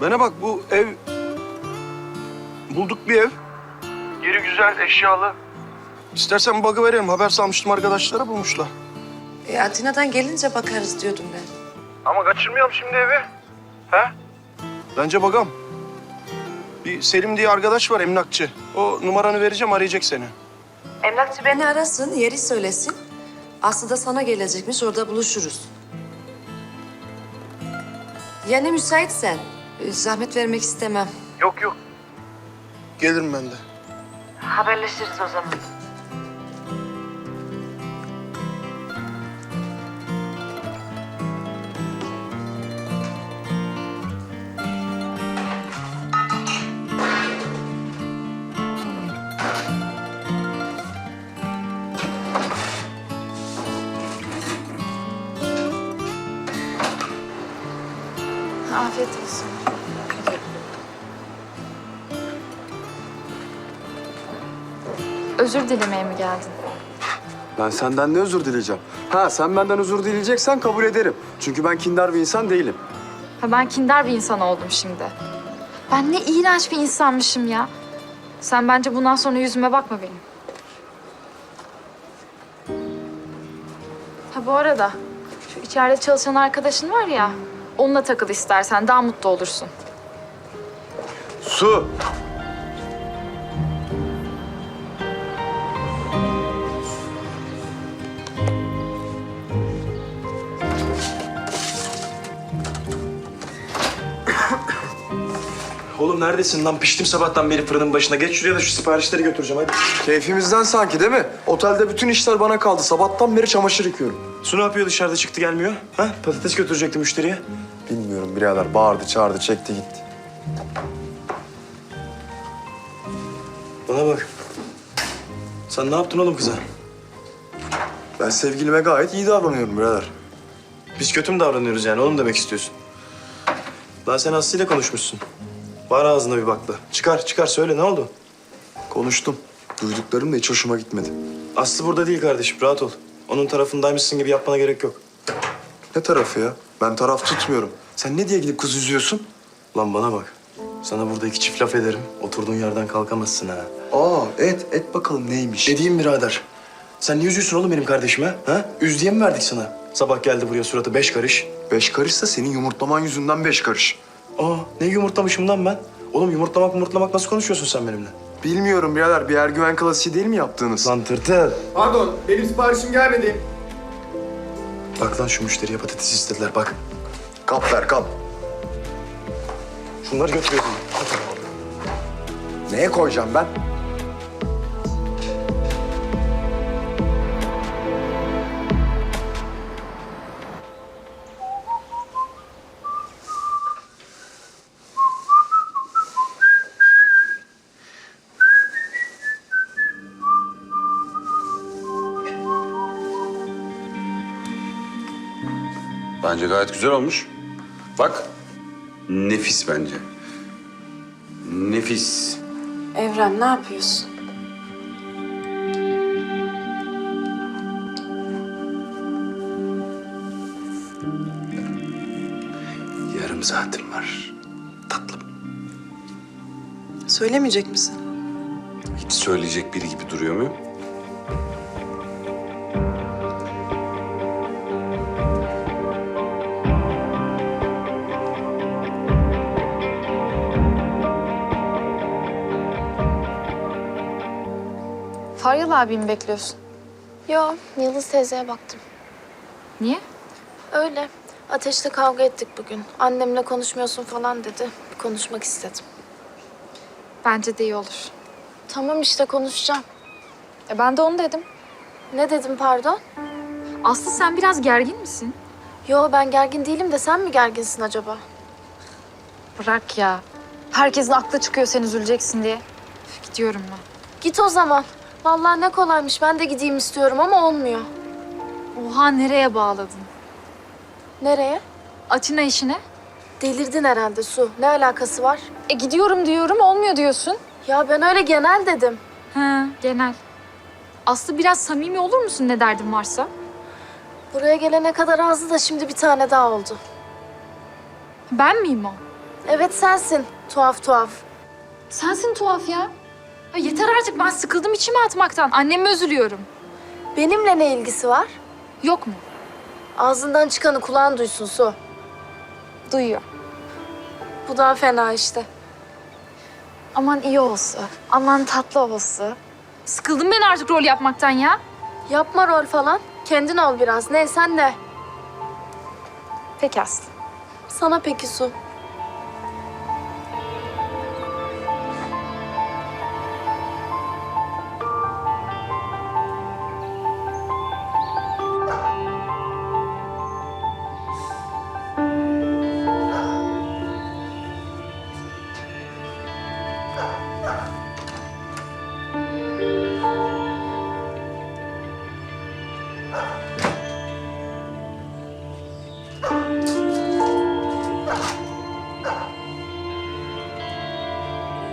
Bana bak bu ev... Bulduk bir ev. Yeri güzel, eşyalı. İstersen bug'ı verelim. Haber salmıştım arkadaşlara bulmuşlar. E, Atina'dan gelince bakarız diyordum ben. Ama kaçırmayalım şimdi evi. He? Bence bagam. Bir Selim diye arkadaş var emlakçı. O numaranı vereceğim arayacak seni. Emlakçı beni arasın, yeri söylesin. Aslı da sana gelecekmiş, orada buluşuruz. Yani müsaitsen, zahmet vermek istemem. Yok yok. Gelirim ben de. Haberleşiriz o zaman. Afiyet olsun. Özür dilemeye mi geldin? Ben senden ne özür dileyeceğim? Ha sen benden özür dileyeceksen kabul ederim. Çünkü ben kindar bir insan değilim. Ha ben kindar bir insan oldum şimdi. Ben ne iğrenç bir insanmışım ya. Sen bence bundan sonra yüzüme bakma benim. Ha bu arada şu içeride çalışan arkadaşın var ya. Onunla takıl istersen daha mutlu olursun. Su! Oğlum neredesin lan? Piştim sabahtan beri fırının başına. Geç şuraya da şu siparişleri götüreceğim hadi. Keyfimizden sanki değil mi? Otelde bütün işler bana kaldı. Sabahtan beri çamaşır yıkıyorum. Su ne yapıyor dışarıda çıktı gelmiyor? Ha? Patates götürecekti müşteriye. Bilmiyorum birader bağırdı çağırdı çekti gitti. Bana bak. Sen ne yaptın oğlum kıza? Ben sevgilime gayet iyi davranıyorum birader. Biz kötü mü davranıyoruz yani? Oğlum demek istiyorsun. Lan sen Aslı ile konuşmuşsun. Var ağzına bir bakla. Çıkar çıkar söyle ne oldu? Konuştum. Duyduklarım da hiç hoşuma gitmedi. Aslı burada değil kardeşim rahat ol. Onun tarafındaymışsın gibi yapmana gerek yok. Ne tarafı ya? Ben taraf tutmuyorum. Sen ne diye gidip kız üzüyorsun? Lan bana bak. Sana burada iki çift laf ederim. Oturduğun yerden kalkamazsın ha. Aa et et bakalım neymiş? Dediğim birader. Sen niye üzüyorsun oğlum benim kardeşime? Ha? Üz diye mi verdik sana? Sabah geldi buraya suratı beş karış. Beş karışsa senin yumurtlaman yüzünden beş karış. Aa ne yumurtlamışım lan ben? Oğlum yumurtlamak yumurtlamak nasıl konuşuyorsun sen benimle? Bilmiyorum birader bir ergüven klasiği değil mi yaptığınız? Lan tırtıl. Pardon, benim siparişim gelmedi. Bak lan şu müşteriye patates istediler bak. Kap ver kap. Şunları götürüyorum. Neye koyacağım ben? Bence gayet güzel olmuş. Bak. Nefis bence. Nefis. Evren ne yapıyorsun? Yarım saatim var. Tatlım. Söylemeyecek misin? Hiç söyleyecek biri gibi duruyor muyum? Faryal abimi bekliyorsun. Yo, Yıldız teyzeye baktım. Niye? Öyle. Ateşle kavga ettik bugün. Annemle konuşmuyorsun falan dedi. Bir konuşmak istedim. Bence de iyi olur. Tamam işte konuşacağım. E ben de onu dedim. Ne dedim pardon? Aslı sen biraz gergin misin? Yo ben gergin değilim de sen mi gerginsin acaba? Bırak ya. Herkesin aklı çıkıyor sen üzüleceksin diye. Üf, gidiyorum ben. Git o zaman. Vallahi ne kolaymış. Ben de gideyim istiyorum ama olmuyor. Oha nereye bağladın? Nereye? Atina işine. Delirdin herhalde Su. Ne alakası var? E gidiyorum diyorum olmuyor diyorsun. Ya ben öyle genel dedim. Ha genel. Aslı biraz samimi olur musun ne derdin varsa? Buraya gelene kadar azdı da şimdi bir tane daha oldu. Ben miyim o? Evet sensin. Tuhaf tuhaf. Sensin tuhaf ya. Ya. Yeter artık ben sıkıldım içime atmaktan. Anneme üzülüyorum. Benimle ne ilgisi var? Yok mu? Ağzından çıkanı kulağın duysun Su. Duyuyor. Bu daha fena işte. Aman iyi olsun. Aman tatlı olsun. Sıkıldım ben artık rol yapmaktan ya. Yapma rol falan. Kendin ol biraz. Ne sen ne? Peki Aslı. Sana peki Su.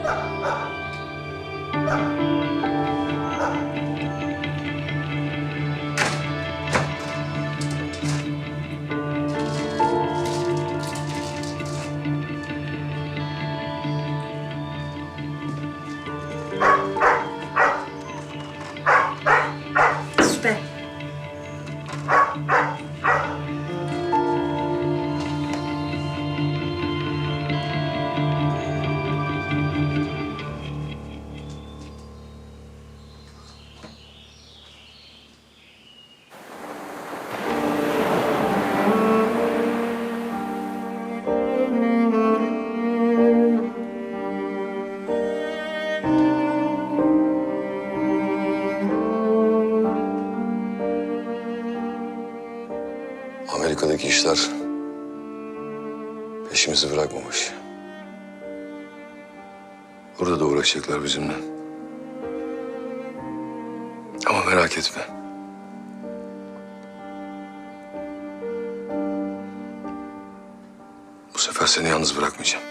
Thank you. Peşimizi bırakmamış. Burada da uğraşacaklar bizimle. Ama merak etme. Bu sefer seni yalnız bırakmayacağım.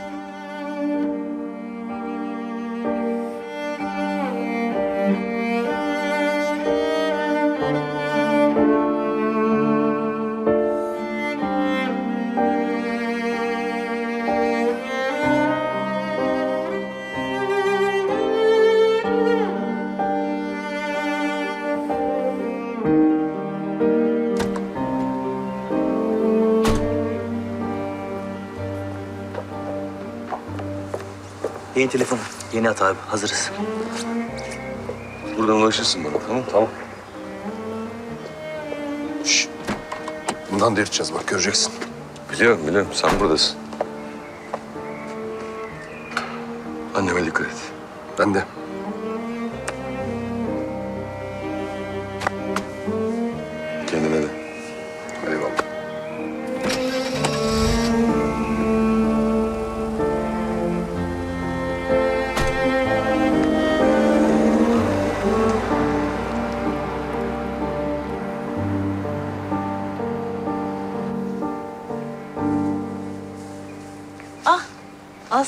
Yeni telefon. Yeni at abi. Hazırız. Buradan ulaşırsın bana tamam Tamam. Şş. Bundan delirteceğiz bak göreceksin. Biliyorum biliyorum sen buradasın. Anneme dikkat et. Ben de.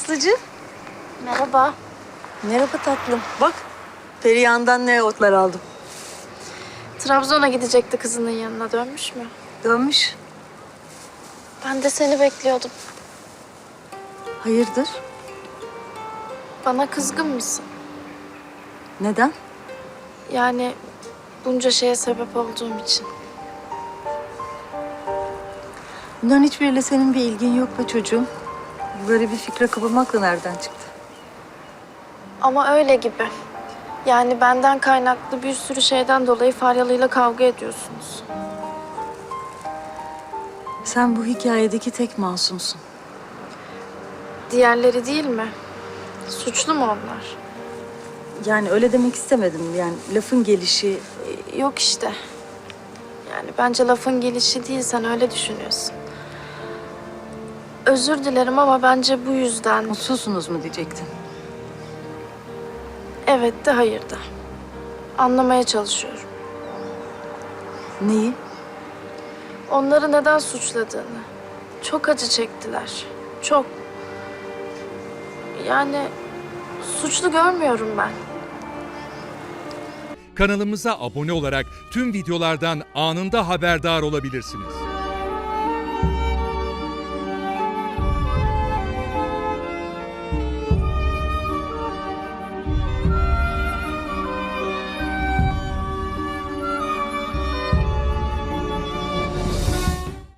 Aslıcığım. Merhaba. Merhaba tatlım. Bak Perihan'dan ne otlar aldım. Trabzon'a gidecekti kızının yanına. Dönmüş mü? Dönmüş. Ben de seni bekliyordum. Hayırdır? Bana kızgın mısın? Neden? Yani bunca şeye sebep olduğum için. Bunların hiçbiriyle senin bir ilgin yok be çocuğum. Böyle bir fikre kapılmakla nereden çıktı? Ama öyle gibi. Yani benden kaynaklı bir sürü şeyden dolayı Faryalı'yla kavga ediyorsunuz. Sen bu hikayedeki tek masumsun. Diğerleri değil mi? Suçlu mu onlar? Yani öyle demek istemedim. Yani lafın gelişi Ee, Yok işte. Yani bence lafın gelişi değil, sen öyle düşünüyorsun. Özür dilerim ama bence bu yüzden mutsuzsunuz mu diyecektin. evet de hayır da. Anlamaya çalışıyorum. Neyi? Onları neden suçladığını. Çok acı çektiler. Çok. Yani suçlu görmüyorum ben. Kanalımıza abone olarak tüm videolardan anında haberdar olabilirsiniz.